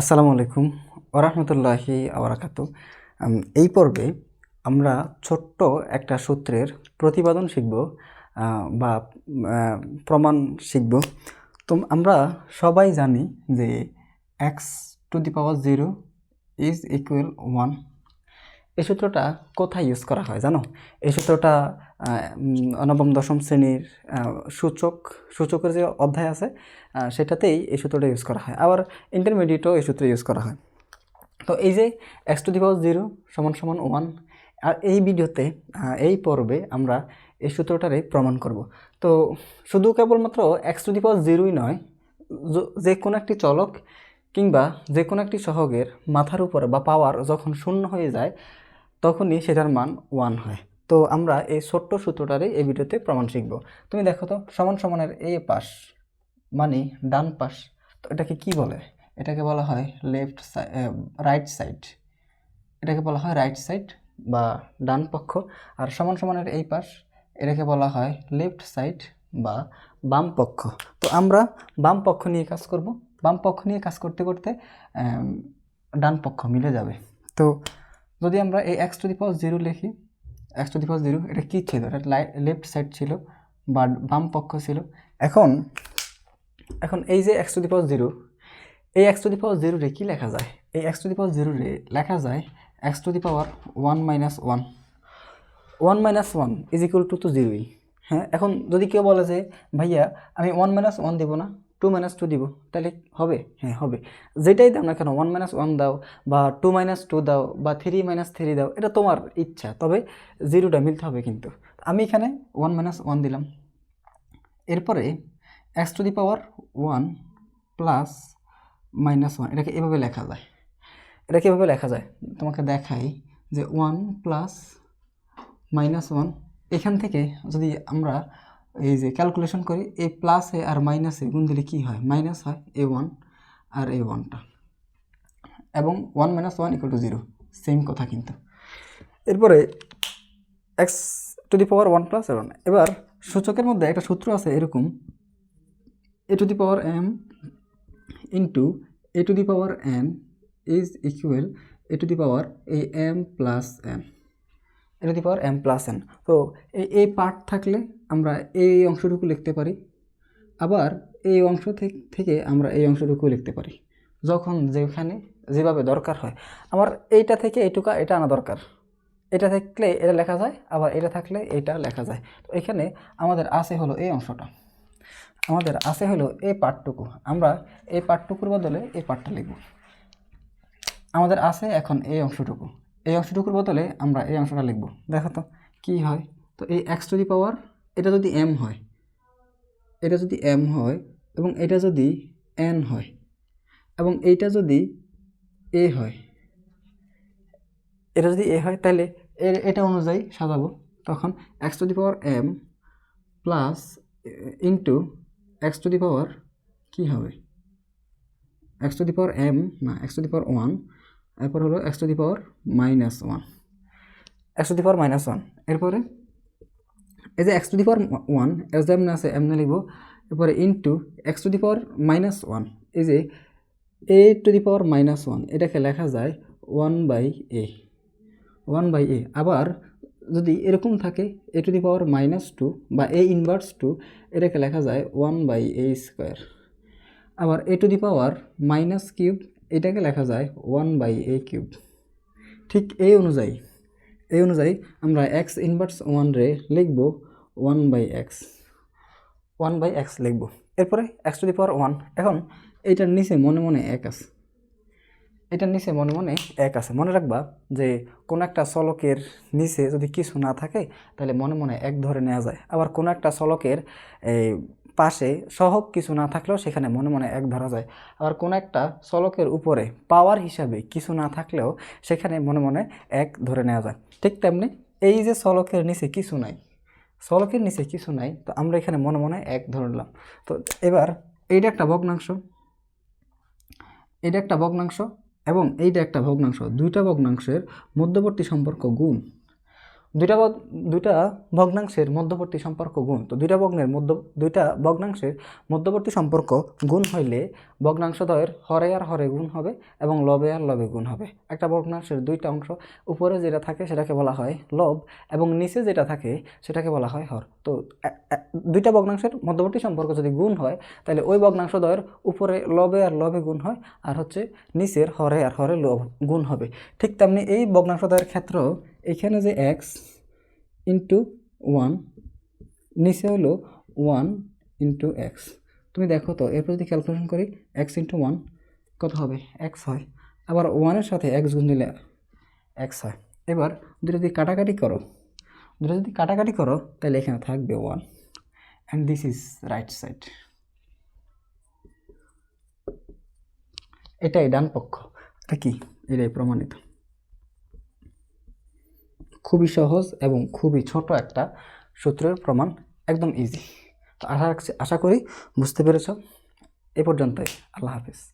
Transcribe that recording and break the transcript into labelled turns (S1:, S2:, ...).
S1: আসসালামু আলাইকুম ওরহমতুল্লাহি আবরাকাত এই পর্বে আমরা ছোট্ট একটা সূত্রের প্রতিপাদন শিখব বা প্রমাণ শিখব। তো আমরা সবাই জানি যে x to the power zero is equal one এই সূত্রটা কোথায় ইউজ করা হয় জানো? এই সূত্রটা নবম, দশম শ্রেণির সূচক, সূচকের যে অধ্যায় আছে সেটাতেই এই সূত্রটা ইউজ করা হয়। আবার ইন্টারমিডিয়েটও এই সূত্র ইউজ করা হয়। তো এই যে x to the power zero সমান সমান ওয়ান আর এই ভিডিওতে এই পর্বে আমরা এই সূত্রটারে প্রমাণ করব। তো শুধু কেবলমাত্র এক্স টু দি পাওয়ার জিরোই নয়, যে কোনো একটি চলক কিংবা যে কোনো একটি সহগের মাথার উপরে বা পাওয়ার যখন শূন্য হয়ে যায় তখনই সেটার মান ওয়ান হয়। তো আমরা এই ছোট্ট সূত্রটারই এই ভিডিওতে প্রমাণ শিখব। তুমি দেখো তো, সমান সমানের এ পাশ মানে ডান পাশ, তো এটাকে কি বলে? এটাকে বলা হয় লেফট রাইট সাইড এটাকে বলা হয় রাইট সাইড বা ডান পক্ষ। আর সমান সমানের এই পাশ, এটাকে বলা হয় লেফট সাইড বা বাম পক্ষ। তো আমরা বাম পক্ষ নিয়ে কাজ করব। বাম পক্ষ নিয়ে কাজ করতে করতে ডান পক্ষ মিলে যাবে। তো যদি আমরা এই x to the power zero লিখি x to the power zero এটা কী ছিল? এটা লেফট সাইড ছিল বা বাম পক্ষ ছিল। এখন এখন এই যে x to the power zero এই x to the power zero রে কী লেখা যায়? এই x to the power zero রে লেখা যায় x to the power one minus one one minus one is equal to তো জিরোই হ্যাঁ এখন যদি কেউ বলে যে, ভাইয়া, আমি ওয়ান মাইনাস ওয়ান দেবো না টু মাইনাস টু দিব। তাহলে হবে? হ্যাঁ হবে। যেটাই দাও না কেন ওয়ান মাইনাস ওয়ান দাও বা টু মাইনাস টু দাও বা থ্রি মাইনাস থ্রি দাও, এটা তোমার ইচ্ছা। তবে জিরোটা মিলতে হবে কিন্তু। আমি এখানে ওয়ান মাইনাস ওয়ান দিলাম। এরপরে x to the power one plus minus one এটাকে এভাবে লেখা যায়। এটাকে এভাবে লেখা যায়। তোমাকে দেখাই যে ওয়ান প্লাস মাইনাস ওয়ান এখান থেকে যদি আমরা এই যে ক্যালকুলেশন করি এই প্লাসে আর মাইনাসে গুণ দিলে কী হয়? মাইনাস হয় এ ওয়ান আর এ ওয়ানটা এবং one minus one equal to zero same কথা কিন্তু। এরপরে x to the power one plus one এবার সূচকের মধ্যে একটা সূত্র আছে এরকম a to the power m into a to the power n is equal a to the power এই m plus n a to the power m plus n তো এই এই পার্ট থাকলে আমরা এই অংশটুকু লিখতে পারি। আবার এই অংশ থেকে আমরা এই অংশটুকু লিখতে পারি। যখন যেখানে যেভাবে দরকার হয়। আমার এইটা থেকে এইটুকা, এটা আনা দরকার। এটা থাকলে এটা লেখা যায়, আবার এটা থাকলে এটা লেখা যায়। তো এখানে আমাদের আছে হলো এই অংশটা। আমাদের আছে হলো এই পার্টটুকু আমরা এই পার্টটুকুর বদলে এই পার্টটা লিখব। আমাদের আছে এখন এই অংশটুকু। এই অংশটুকুর বদলে আমরা এই অংশটা লিখব। দেখো তো, কী হয়? তো এই এক্স টু দি পাওয়ার এটা যদি এম হয়, এটা যদি এম হয় এবং এটা যদি এন হয় এবং এইটা যদি এ হয়, এটা যদি এ হয়, তাহলে এটা অনুযায়ী সাজাবো। তখন x to the power m plus into x to the power কী হবে? X to the power m না x to the power one এরপর হলো x to the power minus one x to the power minus one এরপরে এই যে x to the power one এমনি আছে এমনি লিখব, এরপরে into x to the power minus one এই যে a to the power minus one এটাকে লেখা যায় one by a one by a আবার যদি এরকম থাকে a to the power minus two বা এ ইনভার্স টু এটাকে লেখা যায় ওয়ান বাই এ স্কোয়ার আবার a to the power minus cube এটাকে লেখা যায় ওয়ান বাই এ কিউব ঠিক এই অনুযায়ী। এই অনুযায়ী আমরা এক্স ইনভার্স ওয়ান রে লিখব one by x one by x লিখব। এরপরে x to the power one এখন এইটার নিচে মনে মনে এক আছে। এটার নিচে মনে মনে এক আছে। মনে রাখবা যে কোনো একটা চলকের নিচে যদি কিছু না থাকে তাহলে মনে মনে এক ধরে নেওয়া যায়। আবার কোনো একটা চলকের এই, পাশে সহক কিছু না থাকলেও সেখানে মনে মনে এক ধরা যায়। আবার কোনো একটা চলকের উপরে পাওয়ার হিসাবে কিছু না থাকলেও সেখানে মনে মনে এক ধরে নেওয়া যায়। ঠিক তেমনি এই যে চলকের নিচে কিছু নাই চলকের নিচে কিছু নাই, তো আমরা এখানে মনে মনে এক ধরে নিলাম। তো এবার এইটা একটা ভগ্নাংশ এটা একটা ভগ্নাংশ এবং এইটা একটা ভগ্নাংশ। দুইটা ভগ্নাংশের মধ্যবর্তী সম্পর্ক গুণ। দুইটা দুইটা ভগ্নাংশের মধ্যবর্তী সম্পর্ক গুণ। তো দুইটা ভগ্নের মধ্য দুইটা ভগ্নাংশের মধ্যবর্তী সম্পর্ক গুণ হইলে ভগ্নাংশদ্বয়ের হরে আর হরে গুণ হবে এবং লবে আর লবে গুণ হবে। একটা ভগ্নাংশের দুইটা অংশ উপরে যেটা থাকে সেটাকে বলা হয় লব এবং নিচে যেটা থাকে সেটাকে বলা হয় হর। তো দুইটা ভগ্নাংশের মধ্যবর্তী সম্পর্ক যদি গুণ হয়, তাহলে ওই ভগ্নাংশদ্বয়ের উপরে লবে আর লবে গুণ হয় আর হচ্ছে নিচের হরে আর হরে লব গুণ হবে। ঠিক তেমনি এই ভগ্নাংশদ্বয়ের ক্ষেত্রেও এখানে যে এক্স ইন্টু ওয়ান নিচে হলো ওয়ান ইন্টু এক্স তুমি দেখো তো, এরপর যদি ক্যালকুলেশন করি এক্স ইন্টু ওয়ান কত হবে? এক্স হয়। আবার ওয়ানের সাথে এক্স গুণ দিলে এক্স হয়। এবার দুটো যদি কাটাকাটি করো, দুটো যদি কাটাকাটি করো, তাহলে এখানে থাকবে one and this is right side এটাই ডান পক্ষ। এটা কি? এটাই প্রমাণিত। খুবই সহজ এবং খুবই ছোট একটা সূত্রের প্রমাণ একদম ইজি তো আশা রাখছি, আশা করি বুঝতে পেরেছ। এ পর্যন্তই। আল্লাহ হাফিজ।